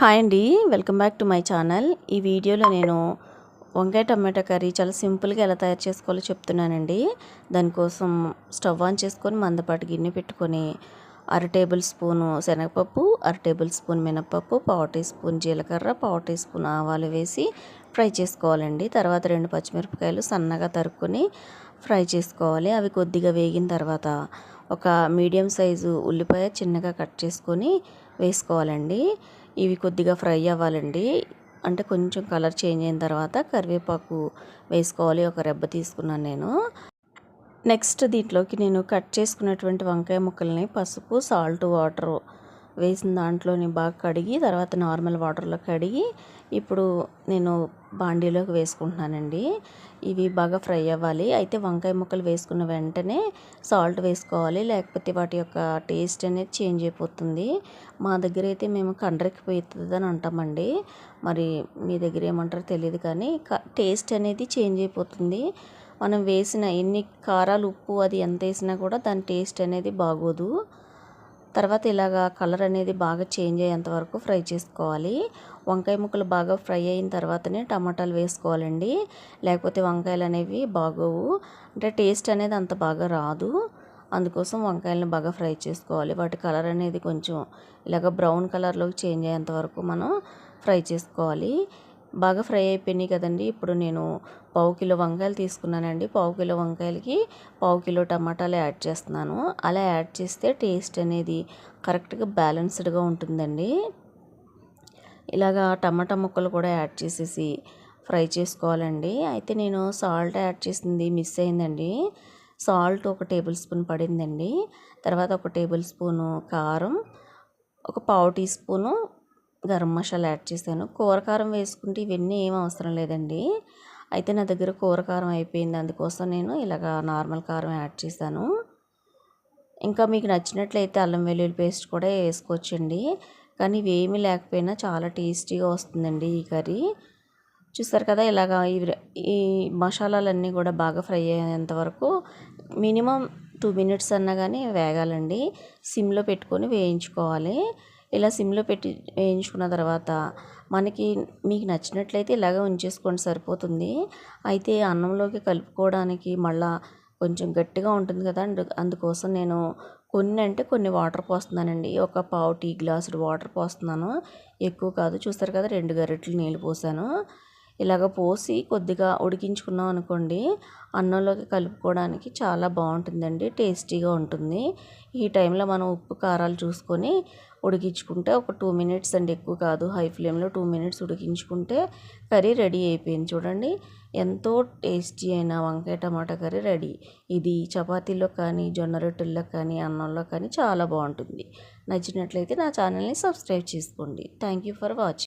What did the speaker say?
Hi అండి. Welcome back to my channel. ఈ వీడియోలో నేను వంకాయ టమాటా కర్రీ చాలా సింపుల్గా ఎలా తయారు చేసుకోవాలో చెప్తున్నానండి. దానికోసం స్టవ్ ఆన్ చేసుకొని మందపాటి గిన్నె పెట్టుకొని అర టేబుల్ స్పూను శనగపప్పు అర టేబుల్ స్పూన్ మినపప్పు పావు టీ స్పూన్ జీలకర్ర పావు టీ స్పూన్ ఆవాలు వేసి ఫ్రై చేసుకోవాలండి. తర్వాత రెండు పచ్చిమిరపకాయలు సన్నగా తరుక్కొని ఫ్రై చేసుకోవాలి. అవి కొద్దిగా వేగిన తర్వాత ఒక మీడియం సైజు ఉల్లిపాయ చిన్నగా కట్ చేసుకొని వేసుకోవాలండి. ఇవి కొద్దిగా ఫ్రై అవ్వాలండి. అంటే కొంచెం కలర్ చేంజ్ అయిన తర్వాత కరివేపాకు వేసుకోవాలి ఒక రెబ్బ తీసుకున్నాను నేను. నెక్స్ట్ దీంట్లోకి నేను కట్ చేసుకున్నటువంటి వంకాయ ముక్కల్ని పసుపు సాల్ట్ వాటర్ వేసిన దాంట్లోని బాగా కడిగి తర్వాత నార్మల్ వాటర్లో కడిగి ఇప్పుడు నేను బాండీలోకి వేసుకుంటున్నానండి. ఇవి బాగా ఫ్రై అవ్వాలి. అయితే వంకాయ ముక్కలు వేసుకున్న వెంటనే సాల్ట్ వేసుకోవాలి. లేకపోతే వాటి యొక్క టేస్ట్ అనేది చేంజ్ అయిపోతుంది. మా దగ్గర అయితే మేము కండ్రెక్కిపోతుంది అని అంటామండి. మరి మీ దగ్గర ఏమంటారో తెలియదు కానీ టేస్ట్ అనేది చేంజ్ అయిపోతుంది. మనం వేసిన ఎన్ని కారాలు ఉప్పు అది ఎంత వేసినా కూడా దాని టేస్ట్ అనేది బాగోదు. తర్వాత ఇలాగా కలర్ అనేది బాగా చేంజ్ అయ్యేంత వరకు ఫ్రై చేసుకోవాలి. వంకాయ ముక్కలు బాగా ఫ్రై అయిన తర్వాతనే టమాటాలు వేసుకోవాలండి. లేకపోతే వంకాయలు అనేవి బాగోవు. అంటే టేస్ట్ అనేది అంత బాగా రాదు. అందుకోసం వంకాయలను బాగా ఫ్రై చేసుకోవాలి. వాటి కలర్ అనేది కొంచెం ఇలాగ బ్రౌన్ కలర్లోకి చేంజ్ అయ్యేంత వరకు మనం ఫ్రై చేసుకోవాలి. బాగా ఫ్రై అయిపోయినాయి కదండి. ఇప్పుడు నేను పావు కిలో వంకాయలు తీసుకున్నానండి. పావు కిలో వంకాయలకి పావు కిలో టమాటాలు యాడ్ చేస్తున్నాను. అలా యాడ్ చేస్తే టేస్ట్ అనేది కరెక్ట్గా బ్యాలెన్స్డ్గా ఉంటుందండి. ఇలాగా టమాటా ముక్కలు కూడా యాడ్ చేసేసి ఫ్రై చేసుకోవాలండి. అయితే నేను సాల్ట్ యాడ్ చేసింది మిస్ అయిందండి. సాల్ట్ ఒక టేబుల్ స్పూన్ పడిందండి. తర్వాత ఒక టేబుల్ స్పూను కారం ఒక పావు teaspoon garam masala add చేశాను. కూర కారం వేసుకుంటే ఇవన్నీ ఏం అవసరం లేదండి. అయితే నా దగ్గర కూర కారం అయిపోయింది. అందుకోసం నేను ఇలాగ నార్మల్ కారం యాడ్ చేశాను. ఇంకా మీకు నచ్చినట్లయితే అల్లం వెల్లుల్లి పేస్ట్ కూడా వేసుకోవచ్చండి. కానీ ఇవేమీ లేకపోయినా చాలా టేస్టీగా వస్తుందండి ఈ కర్రీ. చూస్తారు కదా ఇలాగ ఈ మసాలాలన్నీ కూడా బాగా ఫ్రై అయ్యేంత వరకు మినిమం టూ మినిట్స్ అన్నా కానీ వేగాలండి. సిమ్లో పెట్టుకొని వేయించుకోవాలి. ఇలా సిమ్లో పెట్టి వేయించుకున్న తర్వాత మనకి మీకు నచ్చినట్లయితే ఇలాగే ఉంచేసుకోండి సరిపోతుంది. అయితే అన్నంలోకి కలుపుకోవడానికి మళ్ళా కొంచెం గట్టిగా ఉంటుంది కదా అందుకోసం నేను కొన్ని అంటే కొన్ని వాటర్ పోస్తున్నానండి. ఒక పావు టీ గ్లాసుడు వాటర్ పోస్తున్నాను. ఎక్కువ కాదు చూస్తారు కదా రెండు గరిటెలు నీళ్ళు పోసాను. ఇలాగ పోసి కొద్దిగా ఉడికించుకున్నాం అనుకోండి అన్నంలోకి కలుపుకోవడానికి చాలా బాగుంటుందండి టేస్టీగా ఉంటుంది. ఈ టైంలో మనం ఉప్పు కారాలు చూసుకొని ఉడికించుకుంటే ఒక టూ మినిట్స్ అండి ఎక్కువ కాదు హై ఫ్లేమ్లో టూ మినిట్స్ ఉడికించుకుంటే కర్రీ రెడీ అయిపోయింది. చూడండి ఎంతో టేస్టీ అయిన వంకాయ టమాటా కర్రీ రెడీ. ఇది చపాతీలో కానీ జొన్న రొట్టెల్లో కానీ అన్నంలో కానీ చాలా బాగుంటుంది. నచ్చినట్లయితే నా ఛానల్ని సబ్స్క్రైబ్ చేసుకోండి. Thank you for watching